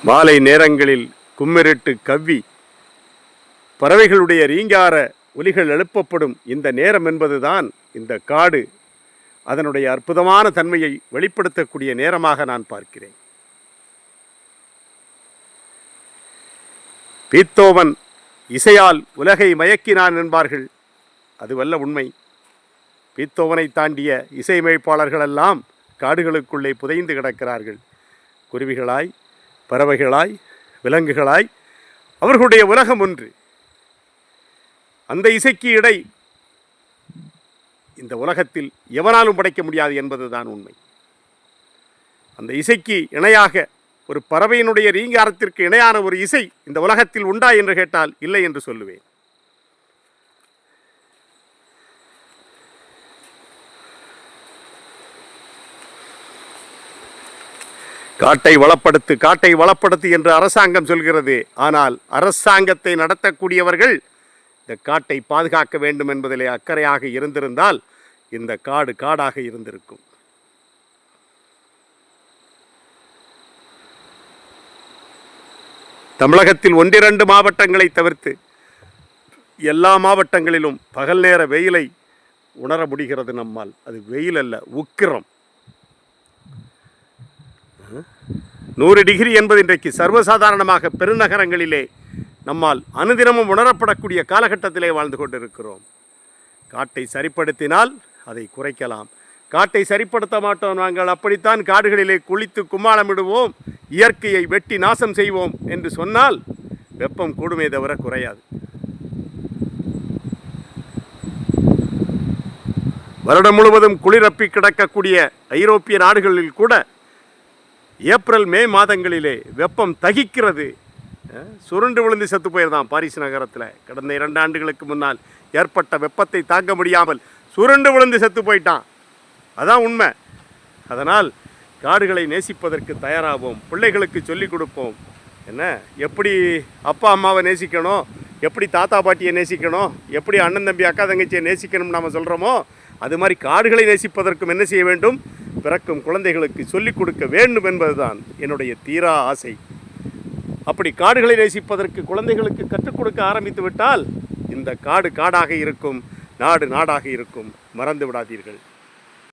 மாலை நேரங்களில் கும்மிருட்டு கவ்வி பறவைகளுடைய ரீங்கார ஒலிகள் எழுப்பப்படும் இந்த நேரம் என்பதுதான் இந்த காடு. அதனுடைய அற்புதமான தன்மையை வெளிப்படுத்தக்கூடிய நேரமாக நான் பார்க்கிறேன். பீத்தோவன் இசையால் உலகை மயக்கினான் என்பார்கள். அதுவல்ல உண்மை. பீத்தோவனை தாண்டிய இசையமைப்பாளர்களெல்லாம் காடுகளுக்குள்ளே புதைந்து கிடக்கிறார்கள். குருவிகளாய் பறவைகளாய் விலங்குகளாய் அவர்களுடைய உலகம் ஒன்று. அந்த இசைக்கு இடை இந்த உலகத்தில் எவனாலும் படைக்க முடியாது என்பதுதான் உண்மை. அந்த இசைக்கு இணையாக ஒரு பறவையினுடைய ரீங்காரத்திற்கு இணையான ஒரு இசை இந்த உலகத்தில் உண்டா என்று கேட்டால் இல்லை என்று சொல்லுவேன். காட்டை வளப்படுத்து காட்டை வளப்படுத்து என்று அரசாங்கம் சொல்கிறது. ஆனால் அரசாங்கத்தை நடத்தக்கூடியவர்கள் இந்த காட்டை பாதுகாக்க வேண்டும் என்பதிலே அக்கறையாக இருந்திருந்தால் இந்த காடு காடாக இருந்திருக்கும். தமிழகத்தில் ஒன்றிரண்டு மாவட்டங்களை தவிர்த்து எல்லா மாவட்டங்களிலும் பகல் நேர வெயிலை உணர முடிகிறது நம்மால். அது வெயில் அல்ல உக்கிரம். நூறு டிகிரி என்பது இன்றைக்கு சர்வசாதாரணமாக பெருநகரங்களிலே நம்மால் அனுதினமும் உணரப்படக்கூடிய காலகட்டத்திலே வாழ்ந்து கொண்டிருக்கிறோம். காட்டை சரிப்படுத்தினால் அதை குறைக்கலாம். காட்டை சரிப்படுத்த மாட்டோம் நாங்கள். அப்படித்தான் காடுகளிலே குளித்து கும்மாளமிடுவோம். இயற்கையை வெட்டி நாசம் செய்வோம் என்று சொன்னால் வெப்பம் கூடுமே தவிர குறையாது. வருடம் முழுவதும் குளிரப்பி கிடக்கக்கூடிய ஐரோப்பிய நாடுகளில் கூட ஏப்ரல் மே மாதங்களிலே வெப்பம் தகிக்கிறது. சுருண்டு விழுந்து செத்து போயிருந்தான் பாரிஸ் நகரத்தில். கடந்த இரண்டு ஆண்டுகளுக்கு முன்னால் ஏற்பட்ட வெப்பத்தை தாங்க முடியாமல் சுருண்டு விழுந்து செத்து போயிட்டான். அதான் உண்மை. அதனால் காடுகளை நேசிப்பதற்கு தயாராகும் பிள்ளைகளுக்கு சொல்லிக் கொடுப்போம். என்ன? எப்படி அப்பா அம்மாவை நேசிக்கணும்? எப்படி தாத்தா பாட்டியை நேசிக்கணும்? எப்படி அண்ணன் தம்பி அக்கா தங்கச்சியை நேசிக்கணும்னு நாம் சொல்கிறோமோ அது மாதிரி காடுகளை நேசிப்பதற்கும் என்ன செய்ய வேண்டும்? பிறக்கும் குழந்தைகளுக்கு சொல்லிக் கொடுக்க வேண்டும் என்பதுதான் என்னுடைய தீரா ஆசை. அப்படி காடுகளை நேசிப்பதற்கு குழந்தைகளுக்கு கற்றுக் கொடுக்க ஆரம்பித்து விட்டால் இந்த காடு காடாக இருக்கும் நாடு நாடாக இருக்கும் மறந்து விடாதீர்கள்.